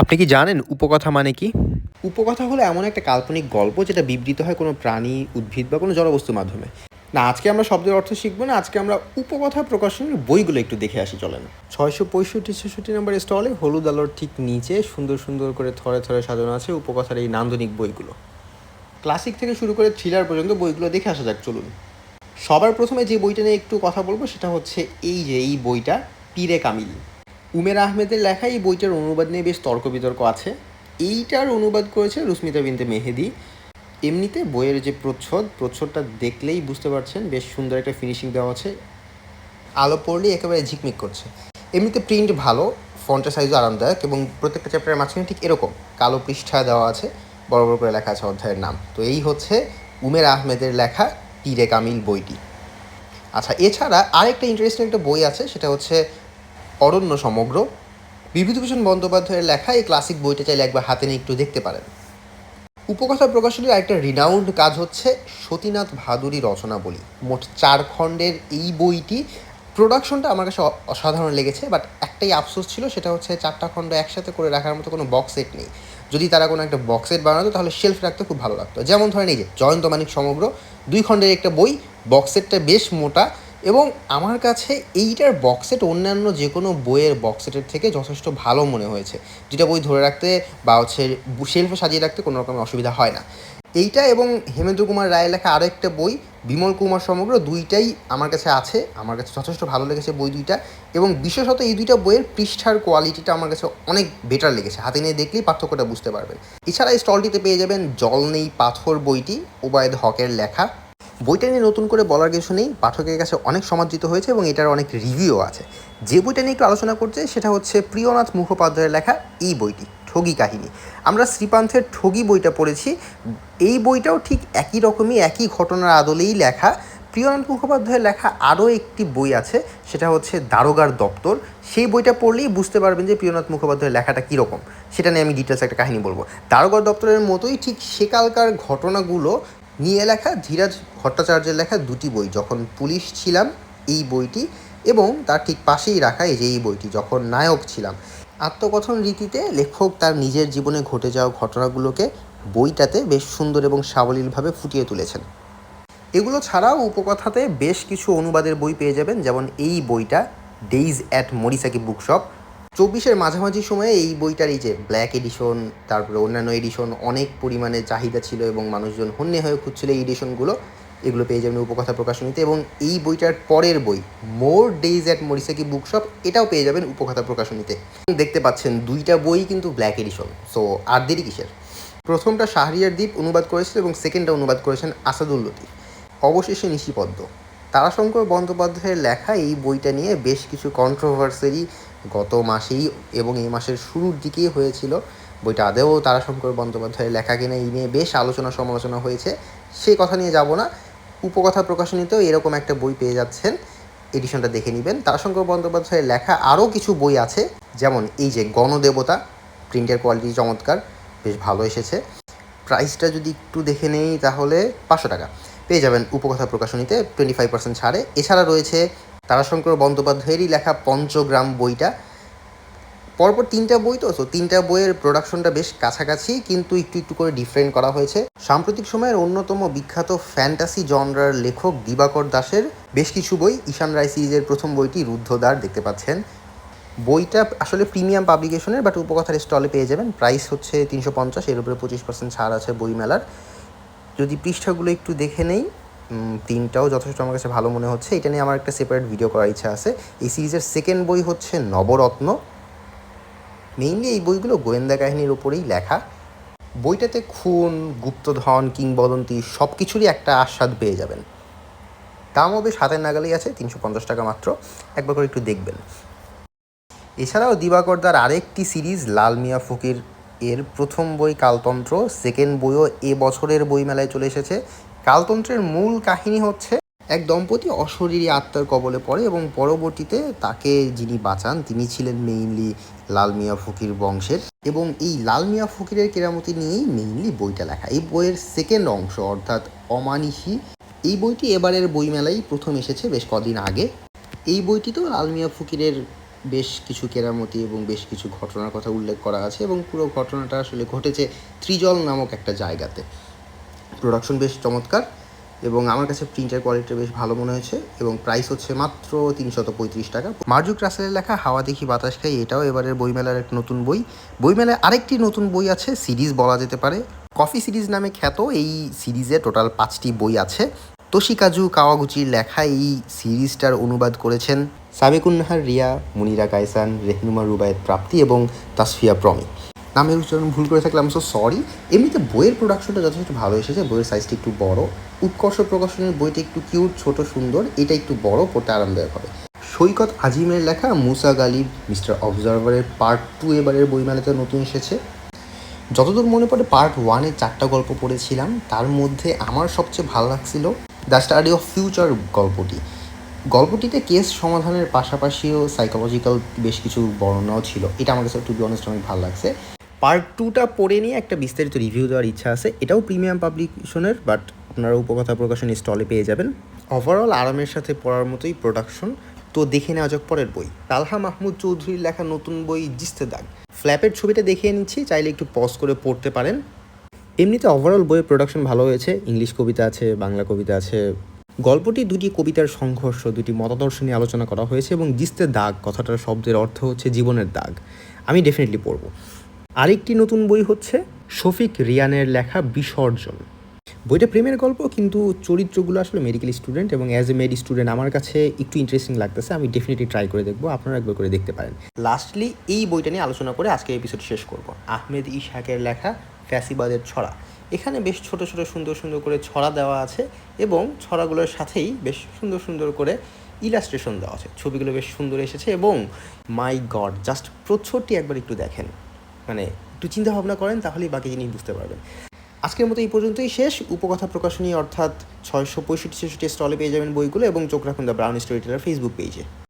আপনি কি জানেন উপকথা মানে কি? উপকথা হলো এমন একটা কাল্পনিক গল্প যেটা বিবৃত হয় কোনো প্রাণী, উদ্ভিদ বা কোনো জড়বস্তুর মাধ্যমে। না, আজকে আমরা শব্দের অর্থ শিখব না, আজকে আমরা উপকথা প্রকাশনের বইগুলো একটু দেখে আসি, চলেন। ছয়শো পঁয়ষট্টি, ছেষট্টি নম্বর স্টলে হলুদ আলোর ঠিক নিচে সুন্দর সুন্দর করে থরে থরে সাজানো আছে উপকথার এই নান্দনিক বইগুলো। ক্লাসিক থেকে শুরু করে থ্রিলার পর্যন্ত বইগুলো দেখে আসা যাক, চলুন। সবার প্রথমে যে বইটা নিয়ে একটু কথা বলব সেটা হচ্ছে এই যে, এই বইটা, পীরে কামিল। উমের আহমেদের লেখা এই বইটার অনুবাদ নিয়ে বেশ তর্ক বিতর্ক আছে। এইটার অনুবাদ করেছে রুস্মিতা বিনতে মেহেদি। এমনিতে বইয়ের যে প্রচ্ছদ, প্রচ্ছদটা দেখলেই বুঝতে পারছেন বেশ সুন্দর একটা ফিনিশিং দেওয়া আছে। আলো পড়লেই একেবারে ঝিকমিক করছে। এমনিতে প্রিন্ট ভালো ফন্টের সাইজও আরামদায়ক এবং প্রত্যেকটা চ্যাপ্টারের মাঝখানে ঠিক এরকম। কালো পৃষ্ঠা দেওয়া আছে, বড় বড় করে লেখা আছে অধ্যায়ের নাম। তো এই হচ্ছে উমের আহমেদের লেখা পীরে কামিল বইটি। আচ্ছা এছাড়া আরেকটা ইন্টারেস্টিং একটা বই আছে, সেটা হচ্ছে অরণ্য সমগ্র। বিভূতিভূষণ বন্দ্যোপাধ্যায়ের লেখা এই ক্লাসিক বইটা চাইলে একবার হাতে নিয়ে একটু দেখতে পারেন। উপকথা প্রকাশনীর একটা রিনাউন্ড কাজ হচ্ছে সতীনাথ ভাদুরী রচনা বলি মোট চার খণ্ডের এই বইটি প্রোডাকশনটা আমার কাছে অসাধারণ লেগেছে বাট একটাই আফসোস ছিল, সেটা হচ্ছে চারটা খণ্ড একসাথে করে রাখার মতো কোনো বক্স সেট নেই। যদি তারা কোনো একটা বক্স সেট বানাতো, তাহলে শেলফ রাখতে খুব ভালো লাগতো। যেমন ধরেন এই যে, জয়ন্ত মানিক সমগ্র দুই খণ্ডের একটা বই বক্স সেটটা বেশ মোটা এবং আমার কাছে এইটার বক্সেট অন্যান্য যে কোনো বইয়ের বক্সেটের থেকে যথেষ্ট ভালো মনে হয়েছে। যেটা বই ধরে রাখতে বা হচ্ছে শেলফে সাজিয়ে রাখতে কোনো রকম অসুবিধা হয় না। এইটা এবং হেমেন্দ্র কুমার রায়ের লেখা আরও একটা বই, বিমল কুমার সমগ্র দুইটাই আমার কাছে আছে, আমার কাছে যথেষ্ট ভালো লেগেছে বই দুইটা এবং বিশেষত এই দুইটা বইয়ের পৃষ্ঠার কোয়ালিটিটা আমার কাছে অনেক বেটার লেগেছে। হাতে নিয়ে দেখলেই পার্থক্যটা বুঝতে পারবেন। এছাড়া এই স্টলটিতে পেয়ে যাবেন জল নেই পাথর বইটি, ওবায়দ হকের লেখা। বইটা নিয়ে নতুন করে বলার কিছু নেই। পাঠকের কাছে অনেক সমাদৃত হয়েছে এবং এটার অনেক রিভিউ আছে। যে বইটা নিয়ে একটু আলোচনা করছে, সেটা হচ্ছে প্রিয়নাথ মুখোপাধ্যায়ের লেখা এই বইটি, ঠগি কাহিনী। আমরা শ্রীপান্থের ঠগি বইটা পড়েছি। এই বইটাও ঠিক একই রকমই, একই ঘটনার আদলেই লেখা। প্রিয়নাথ মুখোপাধ্যায়ের লেখা আরও একটি বই আছে, সেটা হচ্ছে দারোগার দপ্তর। সেই বইটা পড়লেই বুঝতে পারবেন যে প্রিয়নাথ মুখোপাধ্যায়ের লেখাটা কীরকম। সেটা নিয়ে আমি ডিটেলস একটা কাহিনী বলব। দারোগার দপ্তরের মতোই ঠিক সেকালকার ঘটনাগুলো নিয়ে লেখা ধীরাজ ভট্টাচার্যের লেখা দুটি বই, যখন পুলিশ ছিলাম এই বইটি এবং তার ঠিক পাশেই রাখা এই যে এই বইটি, যখন নায়ক ছিলাম। আত্মকথন রীতিতে লেখক তার নিজের জীবনে ঘটে যাওয়া ঘটনাগুলোকে বইটাতে বেশ সুন্দর এবং সাবলীলভাবে ফুটিয়ে তুলেছেন। এগুলো ছাড়াও উপকথাতে বেশ কিছু অনুবাদের বই পেয়ে যাবেন, যেমন এই বইটা ডেইজ অ্যাট মরিসাকি বুকশপ চব্বিশের মাঝামাঝি সময়ে এই বইটার এই যে ব্ল্যাক এডিশন তারপরে অন্যান্য এডিশন অনেক পরিমাণে চাহিদা ছিল এবং মানুষজন হন্যে হয়ে খুঁজছিল এই এডিশনগুলো এগুলো পেয়ে যাবেন উপকথা প্রকাশনীতে এবং এই বইটার পরের বই more days at Morisaki bookshop এটাও পেয়ে যাবেন উপকথা প্রকাশনীতে দেখতে পাচ্ছেন দুইটা বই কিন্তু ব্ল্যাক এডিশন সো আর দেরি কিসের? প্রথমটা শাহরিয়ার দ্বীপ অনুবাদ করেছিল এবং সেকেন্ডটা অনুবাদ করেছেন আসাদুল লতিফ। অবশেষে নিশিপদ্ম। তারাশঙ্কর বন্দ্যোপাধ্যায়ের লেখা এই বইটা নিয়ে বেশ কিছু কন্ট্রোভার্সারি গত মাসেই এবং এই মাসের শুরুর দিকেই হয়েছিল। বইটা আদেও তারাশঙ্কর বন্দ্যোপাধ্যায়ের লেখা কিনা এই নিয়ে বেশ আলোচনা সমালোচনা হয়েছে। সেই কথা নিয়ে যাব না। উপকথা প্রকাশনীতেও এরকম একটা বই পেয়ে যাচ্ছেন। এডিশনটা দেখে নেবেন। তারাশঙ্কর বন্দ্যোপাধ্যায়ের লেখা আরও কিছু বই আছে। যেমন এই যে গণদেবতা প্রিন্টের কোয়ালিটি চমৎকার, বেশ ভালো এসেছে। প্রাইসটা যদি একটু দেখে নেই তাহলে পাঁচশো টাকা। পেয়ে যাবেন উপকথা প্রকাশনীতে টোয়েন্টি ফাইভ পার্সেন্ট ছাড়ে। এছাড়া রয়েছে তারাশঙ্কর বন্দ্যোপাধ্যায়েরই লেখা পঞ্চগ্রাম বইটা। পরপর তিনটা বই তো তো তিনটা বইয়ের প্রোডাকশনটা বেশ কাছাকাছি, কিন্তু একটু একটু করে ডিফারেন্ট করা হয়েছে। সাম্প্রতিক সময়ের অন্যতম বিখ্যাত ফ্যান্টাসি জনরার লেখক দিবাকর দাসের বেশ কিছু বই ঈশান রায় সিরিজের প্রথম বইটি রুদ্ধদ্বার দেখতে পাচ্ছেন। বইটা আসলে প্রিমিয়াম পাবলিকেশনের বাট উপকথার স্টলে পেয়ে যাবেন। প্রাইস হচ্ছে তিনশো পঞ্চাশ, এর উপরে পঁচিশ পার্সেন্ট ছাড় আছে বইমেলার। যদি পৃষ্ঠাগুলো একটু দেখে নেই তিনটাও যথেষ্ট আমার কাছে ভালো মনে হচ্ছে। এটা নিয়ে আমার একটা সেপারেট ভিডিও করার ইচ্ছা আছে। এই সিরিজের সেকেন্ড বই হচ্ছে নবরত্ন। মেইনলি এই বইগুলো গোয়েন্দা কাহিনীর ওপরেই লেখা। বইটাতে খুন, গুপ্তধন, কিংবদন্তি সব কিছুরই একটা আস্বাদ পেয়ে যাবেন। দামও বেশ হাতের নাগালেই আছে, তিনশো পঞ্চাশ টাকা মাত্র। একবার করে একটু দেখবেন। এছাড়াও দিবাকরদার আরেকটি সিরিজ লাল মিয়া ফকির এর প্রথম বই কালতন্ত্র সেকেন্ড বইও এ বছরের বইমেলায় চলে এসেছে। কালতন্ত্রের মূল কাহিনী হচ্ছে, এক দম্পতি অশরীরী আত্মার কবলে পড়ে এবং পরবর্তীতে তাকে যিনি বাঁচান, তিনি ছিলেন মেইনলি লাল মিয়া ফকির বংশের। এবং এই লাল মিয়া ফকিরের কেরামতি নিয়েই মেইনলি বইটা লেখা। এই বইয়ের সেকেন্ড অংশ, অর্থাৎ অমানিসী এই বইটি এবারের বইমেলায় প্রথম এসেছে বেশ কদিন আগে। এই বইটিতেও লাল মিয়া ফকিরের বেশ কিছু কেরামতি এবং বেশ কিছু ঘটনার কথা উল্লেখ করা আছে এবং পুরো ঘটনাটা আসলে ঘটেছে ত্রিজল নামক একটা জায়গাতে। প্রোডাকশন বেশ চমৎকার এবং আমার কাছে প্রিন্টের কোয়ালিটি বেশ ভালো মনে হয়েছে এবং প্রাইস হচ্ছে মাত্র তিনশত পঁয়ত্রিশ টাকা। মার্জুক রাসেলের লেখা হাওয়া দেখি বাতাস খাই, এটাও এবারের বইমেলার এক নতুন বই। বইমেলায় আরেকটি নতুন বই আছে সিরিজ বলা যেতে পারে। কফি সিরিজ নামে খ্যাত, এই সিরিজে টোটাল পাঁচটি বই আছে। তোশিকাজু কাওয়াগুচির লেখা এই সিরিজটার অনুবাদ করেছেন সাবেকুন্নাহার রিয়া, মুনিরা কায়সান, রেহনুমা রুবায়েত প্রাপ্তি এবং তাসফিয়া প্রমি। নামের উচ্চারণ ভুল করে থাকলে আমি সো সরি এমনিতে বইয়ের প্রোডাকশনটা যথেষ্ট ভালো এসেছে, বইয়ের সাইজটা একটু বড়। উৎকর্ষ প্রকাশনের বইটা একটু কিউট ছোট, সুন্দর, এটা একটু বড়, পড়তে আরামদায়ক হবে। সৈকত আজিমের লেখা, মুসা গালিব, মিস্টার অবজারভারের পার্ট টু এবারের বইমেলাতে নতুন এসেছে। যতদূর মনে পড়ে পার্ট ওয়ানে চারটা গল্প পড়েছিলাম, তার মধ্যে আমার সবচেয়ে ভালো লাগছিল দ্য স্টাডি অফ ফিউচার গল্পটি। গল্পটিতে কেস সমাধানের পাশাপাশিও সাইকোলজিক্যাল বেশ কিছু বর্ণনাও ছিল। এটা আমার কাছে টু বি অনেস্ট অনেক ভালো লাগছে। পার্ট টুটা পড়ে নিয়ে একটা বিস্তারিত রিভিউ দেওয়ার ইচ্ছা আছে। এটাও প্রিমিয়াম পাবলিকেশনের বাট আপনারা উপকথা প্রকাশন স্টলে পেয়ে যাবেন। ওভারঅল আরামের সাথে পড়ার মতোই প্রোডাকশন তো দেখে নেওয়া যাক পরের বই। তালহা মাহমুদ চৌধুরীর লেখা নতুন বই, জিস্তে দাগ। ফ্ল্যাপের ছবিটা দেখিয়ে নিচ্ছি, চাইলে একটু পজ করে পড়তে পারেন। এমনিতে ওভারঅল বইয়ের প্রোডাকশন ভালো হয়েছে। ইংলিশ কবিতা আছে, বাংলা কবিতা আছে গল্পটি দুটি কবিতার সংঘর্ষ, দুটি মতাদর্শ নিয়ে আলোচনা করা হয়েছে এবং জিস্তে দাগ, কথাটার শব্দের অর্থ হচ্ছে জীবনের দাগ। আমি ডেফিনেটলি পড়ব। আরেকটি নতুন বই হচ্ছে শফিক রিয়ানের লেখা বিসর্জন। বইটা প্রেমের গল্প, কিন্তু চরিত্রগুলো আসলে মেডিকেল স্টুডেন্ট এবং অ্যাজ এ মেড স্টুডেন্ট আমার কাছে একটু ইন্টারেস্টিং লাগতেছে। আমি ডেফিনেটলি ট্রাই করে দেখব, আপনারা একবার করে দেখতে পারেন। লাস্টলি এই বইটা নিয়ে আলোচনা করে আজকে এপিসোড শেষ করব। আহমেদ ইশাকের লেখা ফ্যাসিবাদের ছড়া। এখানে বেশ ছোট ছোট সুন্দর সুন্দর করে ছড়া দেওয়া আছে এবং ছড়াগুলোর সাথেই বেশ সুন্দর সুন্দর করে ইলাস্ট্রেশন দেওয়া আছে। ছবিগুলো বেশ সুন্দর এসেছে এবং মাই গড জাস্ট প্রচ্ছদটি একবার একটু দেখেন। মানে একটু চিন্তা ভাবনা করেন, তাহলেই বাকি জিনিস বুঝতে পারবেন। আজকের মতো এই পর্যন্তই শেষ। উপকথা প্রকাশনী অর্থাৎ ছয়শো পঁয়ষট্টি ছেষট্টি স্টলে পেয়ে যাবেন বইগুলো এবং চোখ রাখুন The Brown Story Teller Facebook পেজে